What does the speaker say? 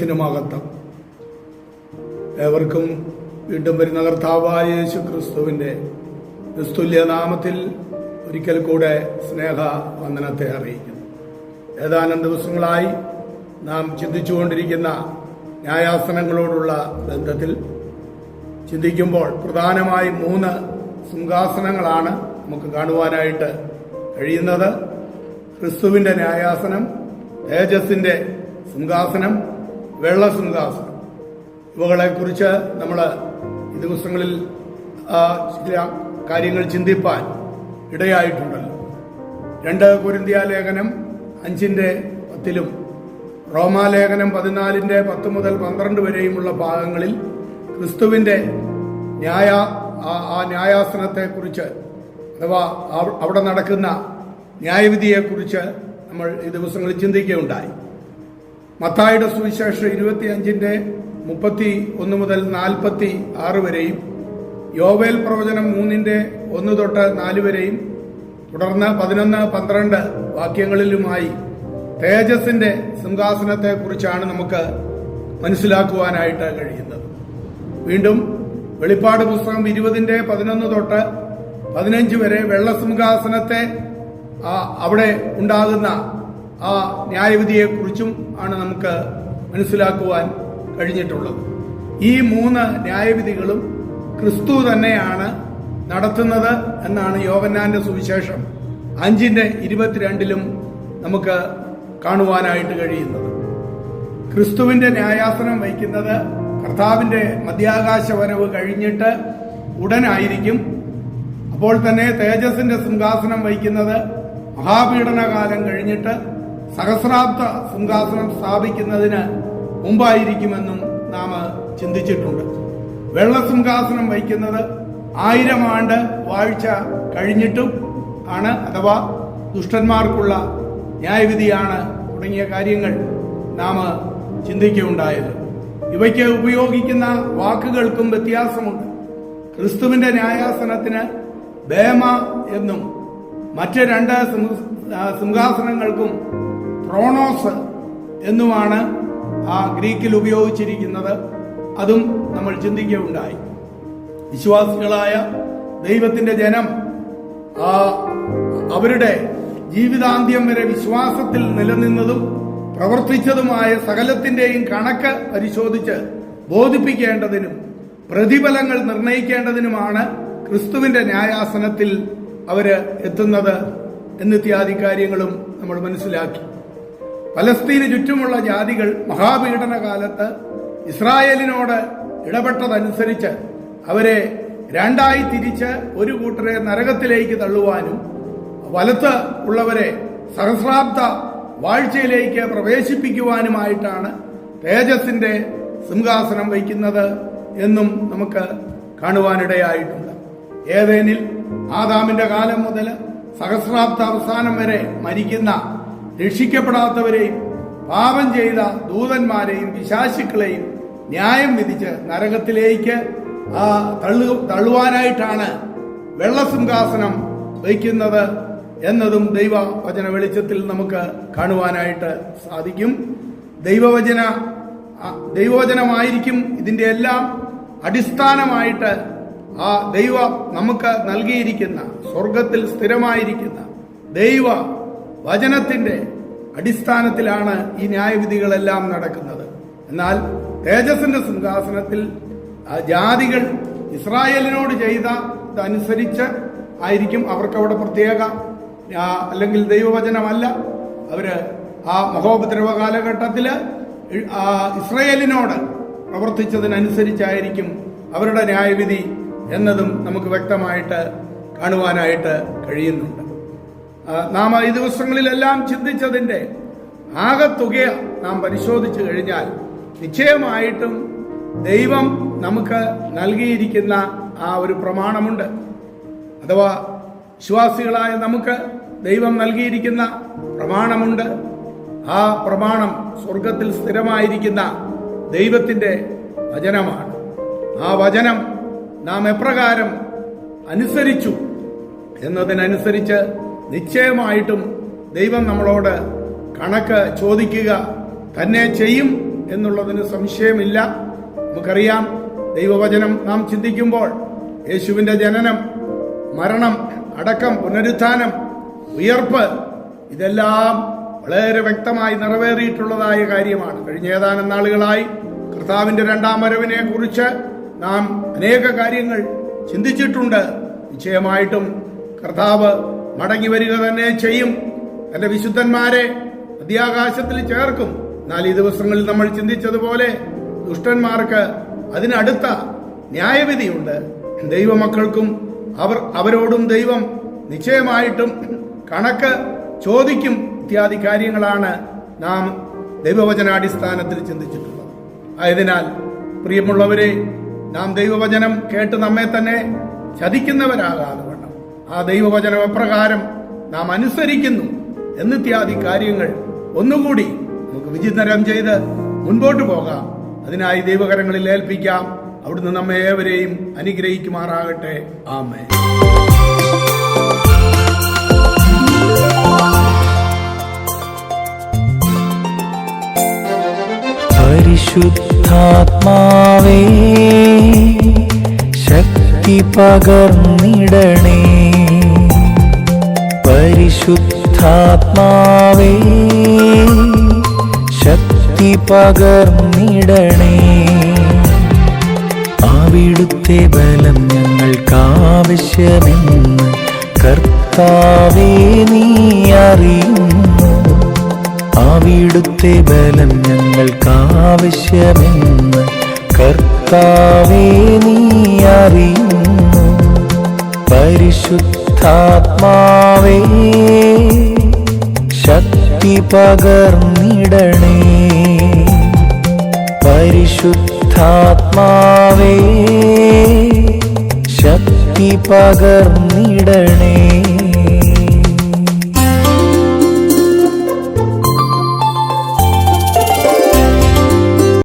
ദൈവത്തിന് മഹത്വം ഏവർക്കും വീണ്ടും വരുന്ന കർത്താവായ യേശു ക്രിസ്തുവിന്റെ ക്രിസ്തുല്യ നാമത്തിൽ ഒരിക്കൽ കൂടെ സ്നേഹ വന്ദനത്തെ അറിയിക്കുന്നു. ഏതാനും ദിവസങ്ങളായി നാം ചിന്തിച്ചുകൊണ്ടിരിക്കുന്ന ന്യായാസനങ്ങളോടുള്ള ബന്ധത്തിൽ ചിന്തിക്കുമ്പോൾ പ്രധാനമായും മൂന്ന് സിംഹാസനങ്ങളാണ് നമുക്ക് കാണുവാനായിട്ട് കഴിയുന്നത്. ക്രിസ്തുവിന്റെ ന്യായാസനം തേജസ്സിന്റെ സിംഹാസനം വെള്ള ഇവകളെ കുറിച്ച് നമ്മൾ ഈ ദിവസങ്ങളിൽ ചില കാര്യങ്ങൾ ചിന്തിപ്പാൻ ഇടയായിട്ടുണ്ടല്ലോ. രണ്ട് കുരിന്തിയ ലേഖനം അഞ്ചിന്റെ പത്തിലും റോമാലേഖനം പതിനാലിന്റെ പത്ത് മുതൽ പന്ത്രണ്ട് വരെയുമുള്ള ഭാഗങ്ങളിൽ ക്രിസ്തുവിന്റെ ന്യായ ആ- ന്യായാസനത്തെ കുറിച്ച് അഥവാ അവ- അവിടെ നടക്കുന്ന ന്യായവിധിയെക്കുറിച്ച് നമ്മൾ ഈ ദിവസങ്ങളിൽ ചിന്തിക്കുകയുണ്ടായി. മത്തായുടെ സുവിശേഷം ഇരുപത്തി അഞ്ചിന്റെ മുപ്പത്തി ഒന്ന് മുതൽ നാൽപ്പത്തി ആറ് വരെയും യോവേൽ പ്രവചനം മൂന്നിന്റെ ഒന്ന് തൊട്ട് നാല് വരെയും തുടർന്ന് പതിനൊന്ന് പന്ത്രണ്ട് വാക്യങ്ങളിലുമായി തേജസിന്റെ സിംഹാസനത്തെ കുറിച്ചാണ് നമുക്ക് മനസ്സിലാക്കുവാനായിട്ട് കഴിയുന്നത്. വീണ്ടും വെളിപ്പാട് പുസ്തകം ഇരുപതിന്റെ പതിനൊന്ന് തൊട്ട് പതിനഞ്ച് വരെ വെള്ളസിംഹാസനത്തെ സിംഹാസനത്തെ അവിടെ ഉണ്ടാകുന്ന ആ ന്യായവിധിയെക്കുറിച്ചും ആണ് നമുക്ക് മനസ്സിലാക്കുവാൻ കഴിഞ്ഞിട്ടുള്ളത്. ഈ മൂന്ന് ന്യായവിധികളും ക്രിസ്തു തന്നെയാണ് നടത്തുന്നത് എന്നാണ് യോവന്നാന്റെ സുവിശേഷം അഞ്ചിന്റെ ഇരുപത്തിരണ്ടിലും നമുക്ക് കാണുവാനായിട്ട് കഴിയുന്നത്. ക്രിസ്തുവിന്റെ ന്യായാസനം വഹിക്കുന്നത് കർത്താവിന്റെ മധ്യാകാശ വരവ് കഴിഞ്ഞിട്ട് ഉടനായിരിക്കും. അപ്പോൾ തന്നെ തേജസിന്റെ സിംഹാസനം വഹിക്കുന്നത് മഹാപീഡനകാലം കഴിഞ്ഞിട്ട് സഹസ്രാബ്ദ സിംഹാസനം സ്ഥാപിക്കുന്നതിന് മുമ്പായിരിക്കുമെന്നും നാം ചിന്തിച്ചിട്ടുണ്ട്. വെള്ള സിംഹാസനം വഹിക്കുന്നത് ആയിരം ആണ്ട് വാഴ്ച കഴിഞ്ഞിട്ടും ആണ് അഥവാ ദുഷ്ടന്മാർക്കുള്ള ന്യായവിധിയാണ് തുടങ്ങിയ കാര്യങ്ങൾ നാം ചിന്തിക്കുകയുണ്ടായത്. ഇവയ്ക്ക് ഉപയോഗിക്കുന്ന വാക്കുകൾക്കും വ്യത്യാസമുണ്ട്. ക്രിസ്തുവിന്റെ ന്യായാസനത്തിന് ബേമ എന്നും മറ്റ് രണ്ട് സിംഹാസനങ്ങൾക്കും ത്രോണോസ് എന്നുമാണ് ആ ഗ്രീക്കിൽ ഉപയോഗിച്ചിരിക്കുന്നത്. അതും നമ്മൾ ചിന്തിക്കുകയുണ്ടായി. വിശ്വാസികളായ ദൈവത്തിന്റെ ജനം ആ അവരുടെ ജീവിതാന്ത്യം വരെ വിശ്വാസത്തിൽ നിലനിന്നതും പ്രവർത്തിച്ചതുമായ സകലത്തിന്റെയും കണക്ക് പരിശോധിച്ച് ബോധിപ്പിക്കേണ്ടതിനും പ്രതിഫലങ്ങൾ നിർണയിക്കേണ്ടതിനുമാണ് ക്രിസ്തുവിന്റെ ന്യായാസനത്തിൽ അവർ എത്തുന്നത് എന്നിത്യാദി കാര്യങ്ങളും നമ്മൾ മനസ്സിലാക്കി. പലസ്തീന് ചുറ്റുമുള്ള ജാതികൾ മഹാപീഡന കാലത്ത് ഇസ്രായേലിനോട് ഇടപെട്ടതനുസരിച്ച് അവരെ രണ്ടായി തിരിച്ച് ഒരു കൂട്ടരെ നരകത്തിലേക്ക് തള്ളുവാനും വലത്ത് ഉള്ളവരെ സഹസ്രാബ്ദ വാഴ്ചയിലേക്ക് പ്രവേശിപ്പിക്കുവാനുമായിട്ടാണ് തേജസിന്റെ സിംഹാസനം വയ്ക്കുന്നത് എന്നും നമുക്ക് കാണുവാനിടയായിട്ടുണ്ട്. ഏതേനിൽ ആദാമിന്റെ കാലം മുതൽ സഹസ്രാബ്ദ അവസാനം വരെ മരിക്കുന്ന രക്ഷിക്കപ്പെടാത്തവരെയും പാപം ചെയ്ത ദൂതന്മാരെയും പിശാശുക്കളെയും ന്യായം വിധിച്ച് നരകത്തിലേക്ക് ആ തള്ളു തള്ളുവാനായിട്ടാണ് വെള്ളസിംഹാസനം വയ്ക്കുന്നത് എന്നതും ദൈവവചന വെളിച്ചത്തിൽ നമുക്ക് കാണുവാനായിട്ട് സാധിക്കും. ദൈവവചന ദൈവവചനമായിരിക്കും ഇതിന്റെ എല്ലാം അടിസ്ഥാനമായിട്ട് ആ ദൈവ നമുക്ക് നൽകിയിരിക്കുന്ന സ്വർഗത്തിൽ സ്ഥിരമായിരിക്കുന്ന ദൈവ വചനത്തിന്റെ അടിസ്ഥാനത്തിലാണ് ഈ ന്യായവിധികളെല്ലാം നടക്കുന്നത്. എന്നാൽ തേജസിന്റെ സിംഹാസനത്തിൽ ജാതികൾ ഇസ്രായേലിനോട് ചെയ്ത അനുസരിച്ച് ആയിരിക്കും അവർക്ക് അവിടെ പ്രത്യേക അല്ലെങ്കിൽ ദൈവവചനമല്ല. അവർ ആ മഹോപദ്രവ കാലഘട്ടത്തിൽ ഇസ്രയേലിനോട് പ്രവർത്തിച്ചതിനനുസരിച്ചായിരിക്കും അവരുടെ ന്യായവിധി എന്നതും നമുക്ക് വ്യക്തമായിട്ട് കാണുവാനായിട്ട് കഴിയുന്നുണ്ട്. നാം ഈ ദിവസങ്ങളിലെല്ലാം ചിന്തിച്ചതിന്റെ ആകത്തുക നാം പരിശോധിച്ചു കഴിഞ്ഞാൽ നിശ്ചയമായിട്ടും ദൈവം നമുക്ക് നൽകിയിരിക്കുന്ന ആ ഒരു പ്രമാണമുണ്ട്. അഥവാ വിശ്വാസികളായ നമുക്ക് ദൈവം നൽകിയിരിക്കുന്ന പ്രമാണമുണ്ട്. ആ പ്രമാണം സ്വർഗത്തിൽ സ്ഥിരമായിരിക്കുന്ന ദൈവത്തിന്റെ വചനമാണ്. ആ വചനം നാം എപ്രകാരം അനുസരിച്ചു എന്നതിനനുസരിച്ച് നിശ്ചയമായിട്ടും ദൈവം നമ്മളോട് കണക്ക് ചോദിക്കുക തന്നെ ചെയ്യും എന്നുള്ളതിന് സംശയമില്ല. നമുക്കറിയാം ദൈവവചനം നാം ചിന്തിക്കുമ്പോൾ യേശുവിന്റെ ജനനം മരണം അടക്കം പുനരുത്ഥാനം ഉയർപ്പ് ഇതെല്ലാം വളരെ വ്യക്തമായി നിറവേറിയിട്ടുള്ളതായ കാര്യമാണ്. കഴിഞ്ഞ ഏതാനും നാളുകളായി കർത്താവിന്റെ രണ്ടാം വരവിനെ കുറിച്ച് നാം അനേക കാര്യങ്ങൾ ചിന്തിച്ചിട്ടുണ്ട്. നിശ്ചയമായിട്ടും കർത്താവ് മടങ്ങി വരിക തന്നെ ചെയ്യും. തന്റെ വിശുദ്ധന്മാരെ മധ്യാകാശത്തിൽ ചേർക്കും. എന്നാൽ ഈ ദിവസങ്ങളിൽ നമ്മൾ ചിന്തിച്ചതുപോലെ ദുഷ്ടന്മാർക്ക് അതിനടുത്ത ന്യായവിധിയുണ്ട്. ദൈവമക്കൾക്കും അവർ അവരോടും ദൈവം നിശ്ചയമായിട്ടും കണക്ക് ചോദിക്കും. ഇത്യാദി കാര്യങ്ങളാണ് നാം ദൈവവചനാടിസ്ഥാനത്തിൽ ചിന്തിച്ചിട്ടുള്ളത്. ആയതിനാൽ പ്രിയമുള്ളവരെ നാം ദൈവവചനം കേട്ട് നമ്മെ തന്നെ ചതിക്കുന്നവരാകാതെ ആ ദൈവവചനം എപ്രകാരം നാം അനുസരിക്കുന്നു എന്നിത്യാദി കാര്യങ്ങൾ ഒന്നുകൂടി നമുക്ക് വിചിന്തനം ചെയ്ത് മുൻപോട്ട് പോകാം. അതിനായി ദൈവകരങ്ങളിൽ ഏൽപ്പിക്കാം. അവിടുന്ന് നമ്മെ ഏവരെയും അനുഗ്രഹിക്കുമാറാകട്ടെ. ആമേ പരിശുദ്ധാത്മാവേ ശക്തി പകർന്നിടണേ. പരിശുദ്ധാത്മാവേ ശക്തി പകർന്നിടണേ. അവിടുത്തെ ബലം ഞങ്ങൾക്കാവശ്യമെന്ന് കർത്താവേ നീ അറിയുന്നു. അവിടുത്തെ ബലം ഞങ്ങൾക്കാവശ്യമെന്ന് കർത്താവേ നീ അറിയുന്നു. പരിശുദ്ധാത്മാവേ ശക്തി പകർന്നിടണേ. പരിശുദ്ധാത്മാവേ ശക്തി പകർന്നിടണേ.